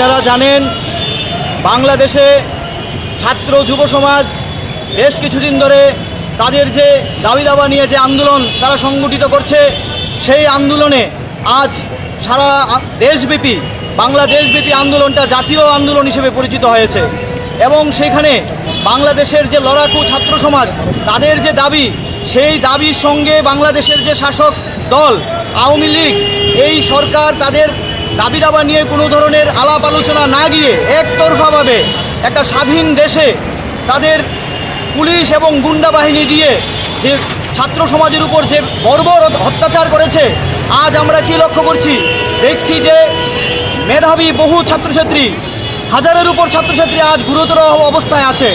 আপনারা জানেন, বাংলাদেশে ছাত্র যুব সমাজ বেশ কিছুদিন ধরে তাদের যে দাবি দাবা নিয়ে যে আন্দোলন তারা সংগঠিত করছে, সেই আন্দোলনে আজ সারা দেশব্যাপী, বাংলাদেশব্যাপী আন্দোলনটা জাতীয় আন্দোলন হিসেবে পরিচিত হয়েছে। এবং সেখানে বাংলাদেশের যে লড়াকু ছাত্র সমাজ, তাদের যে দাবি, সেই দাবির সঙ্গে বাংলাদেশের যে শাসক দল, আওয়ামী লীগ, এই সরকার তাদের দাবি দাবা নিয়ে কোনো ধরনের আলাপ আলোচনা না গিয়ে একতরফাভাবে একটা স্বাধীন দেশে তাদের পুলিশ এবং গুন্ডা বাহিনী দিয়ে যে ছাত্র সমাজের উপর যে বর্বর অত্যাচার করেছে, আজ আমরা কি লক্ষ্য করছি? দেখছি যে মেধাবী বহু ছাত্রছাত্রী, হাজারের উপর ছাত্রছাত্রী আজ গুরুতর অবস্থায় আছে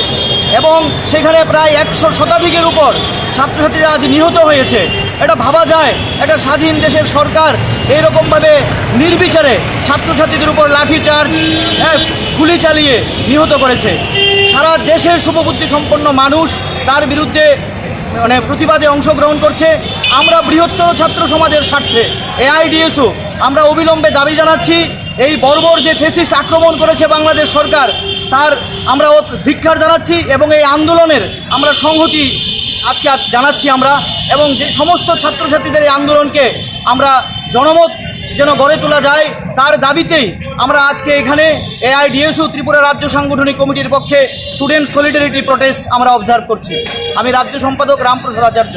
এবং সেখানে প্রায় একশো শতাধিকের উপর ছাত্রছাত্রীরা আজ নিহত হয়েছে। এটা ভাবা যায়। একটা স্বাধীন দেশের সরকার। এইরকমভাবে নির্বিচারে ছাত্রছাত্রীদের উপর লাঠিচার্জ হ্যাঁ, গুলি চালিয়ে নিহত করেছে। সারা দেশের শুভবুদ্ধি সম্পন্ন মানুষ তার বিরুদ্ধে মানে প্রতিবাদে অংশগ্রহণ করছে। আমরা বৃহত্তর ছাত্র সমাজের স্বার্থে এআইডিএসও আমরা অবিলম্বে দাবি জানাচ্ছি এই বর্বর যে ফেসিস্ট আক্রমণ করেছে বাংলাদেশ সরকার তার আমরা ধিক্ষার জানাচ্ছি এবং এই আন্দোলনের আমরা সংহতি আজকে আজ জানাচ্ছি আমরা এবং যে সমস্ত ছাত্রছাত্রীদের এই আন্দোলনকে আমরা জনমত যেন গড়ে তোলা যায়, তার দাবিতেই আমরা আজকে এখানে এআইডিএসও ত্রিপুরা রাজ্য সাংগঠনিক কমিটির পক্ষে স্টুডেন্ট সলিডারিটি প্রটেস্ট আমরা অবজার্ভ করছি। আমি রাজ্য সম্পাদক রামপ্রসাদ আচার্য।